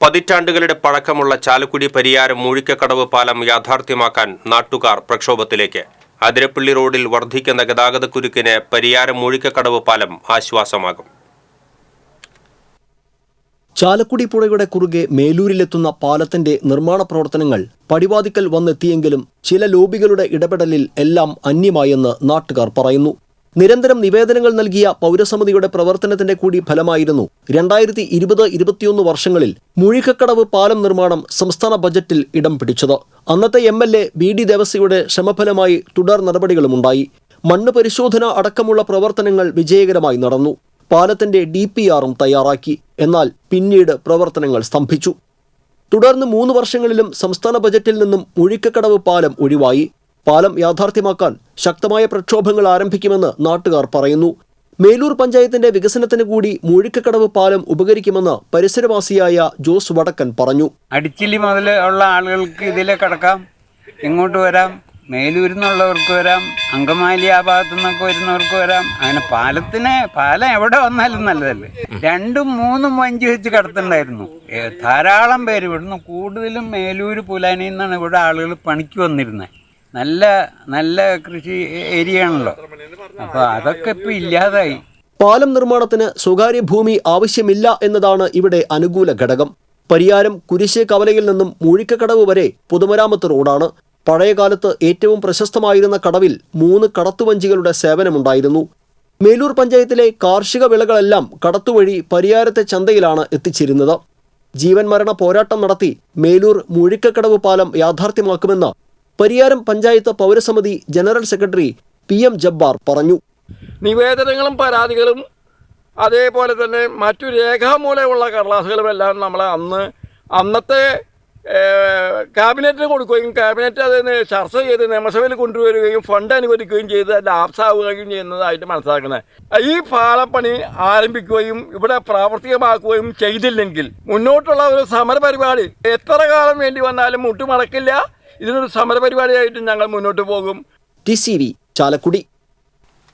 പതിറ്റാണ്ടുകളുടെ പഴക്കമുള്ള ചാലക്കുടി പരിയാരം മൂഴിക്കക്കടവ് പാലം യാഥാർത്ഥ്യമാക്കാൻ നാട്ടുകാർ പ്രക്ഷോഭത്തിലേക്ക്. അതിരപ്പള്ളി റോഡിൽ വർദ്ധിക്കുന്ന ഗതാഗതക്കുരുക്കിന് പരിയാരം മൂഴിക്കക്കടവ് പാലം ആശ്വാസമാകും. ചാലക്കുടി പുഴയുടെ കുറുകെ മേലൂരിലെത്തുന്ന പാലത്തിന്റെ നിർമ്മാണ പ്രവർത്തനങ്ങൾ പടിവാതിക്കൽ വന്നെത്തിയെങ്കിലും ചില ലോബികളുടെ ഇടപെടലിൽ എല്ലാം അന്യമായെന്ന് നാട്ടുകാർ പറയുന്നു. നിരന്തരം നിവേദനങ്ങൾ നൽകിയ പൗരസമിതിയുടെ പ്രവർത്തനത്തിന്റെ കൂടി ഫലമായിരുന്നു രണ്ടായിരത്തി ഇരുപത് ഇരുപത്തിയൊന്ന് വർഷങ്ങളിൽ മുഴിക്കക്കടവ് പാലം നിർമ്മാണം സംസ്ഥാന ബജറ്റിൽ ഇടം പിടിച്ചത്. അന്നത്തെ M L A B D ദേവസ്യയുടെ ശ്രമഫലമായി തുടർ നടപടികളുമുണ്ടായി. മണ്ണ് പരിശോധന അടക്കമുള്ള പ്രവർത്തനങ്ങൾ വിജയകരമായി നടന്നു. പാലത്തിന്റെ ഡി പി ആറും തയ്യാറാക്കി. എന്നാൽ പിന്നീട് പ്രവർത്തനങ്ങൾ സ്തംഭിച്ചു. തുടർന്ന് മൂന്ന് വർഷങ്ങളിലും സംസ്ഥാന ബജറ്റിൽ നിന്നും മുഴിക്കക്കടവ് പാലം ഒഴിവായി. പാലം യാഥാർത്ഥ്യമാക്കാൻ ശക്തമായ പ്രക്ഷോഭങ്ങൾ ആരംഭിക്കുമെന്ന് നാട്ടുകാർ പറയുന്നു. മേലൂർ പഞ്ചായത്തിന്റെ വികസനത്തിന് കൂടി മൂഴിക്കക്കടവ് പാലം ഉപകരിക്കുമെന്ന് പരിസരവാസിയായ ജോസ് വടക്കൻ പറഞ്ഞു. അടിച്ചില്ലി മുതൽ ഉള്ള ആളുകൾക്ക് ഇതിലെ കടക്കാം ഇങ്ങോട്ട് വരാം മേലൂരിൽ നിന്നുള്ളവർക്ക് വരാം അങ്കമാലി ആ ഭാഗത്തു നിന്നൊക്കെ വരുന്നവർക്ക് വരാം. അങ്ങനെ പാലത്തിന് പാലം എവിടെ വന്നാലും നല്ലതല്ലേ. രണ്ടും മൂന്നും വഞ്ചി വെച്ച് കടത്തുണ്ടായിരുന്നു ധാരാളം പേര് ഇവിടുന്ന് കൂടുതലും മേലൂർ പുലാനിന്നാണ് നിന്നാണ് ഇവിടെ ആളുകൾ പണിക്ക് വന്നിരുന്നത് നല്ല നല്ല കൃഷി ഏരിയ ആണല്ലോ അപ്പോൾ അതൊക്കെ ഇപ്പോൾ ഇല്ലാതായി. പാലം നിർമ്മാണത്തിന് സ്വകാര്യ ഭൂമി ആവശ്യമില്ല എന്നതാണ് ഇവിടെ അനുകൂല ഘടകം. പരിയാരം കുരിശ് കവലയിൽ നിന്നും മൂഴിക്കക്കടവ് വരെ പൊതുമരാമത്ത് റോഡാണ്. പഴയകാലത്ത് ഏറ്റവും പ്രശസ്തമായിരുന്ന കടവിൽ മൂന്ന് കടത്തുവഞ്ചികളുടെ സേവനമുണ്ടായിരുന്നു. മേലൂർ പഞ്ചായത്തിലെ കാർഷിക വിളകളെല്ലാം കടത്തുവഴി പരിയാരത്തെ ചന്തയിലാണ് എത്തിച്ചിരുന്നത്. ജീവൻ മരണ പോരാട്ടം നടത്തി മേലൂർ മൂഴിക്കക്കടവ് പാലം യാഥാർത്ഥ്യമാക്കുമെന്ന് Pariyaram panchayat പൗരസമിതി general secretary P M Jabbar പറഞ്ഞു. നിവേദനങ്ങളും പരാതികളും അതേപോലെ തന്നെ മറ്റു രേഖാമൂലമുള്ള കടലാസുകളും എല്ലാം നമ്മൾ അന്ന് അന്നത്തെ ക്യാബിനറ്റിന് കൊടുക്കുകയും ക്യാബിനറ്റ് അത് ചർച്ച ചെയ്ത് നിയമസഭയിൽ കൊണ്ടുവരികയും ഫണ്ട് അനുവദിക്കുകയും ചെയ്ത് ലാപ്സാവുകയും ചെയ്യുന്നതായിട്ട് മനസ്സിലാക്കുന്നത്. ഈ പാലപ്പണി ആരംഭിക്കുകയും ഇവിടെ പ്രാവർത്തികമാക്കുകയും ചെയ്തില്ലെങ്കിൽ മുന്നോട്ടുള്ള ഒരു സമരപരിപാടി എത്ര കാലം വേണ്ടി വന്നാലും മുട്ടുമടക്കില്ല. ഇതിനൊരു സമരപരിപാടിയായിട്ട് ഞങ്ങൾ മുന്നോട്ട് പോകും. T C V Chalakudy.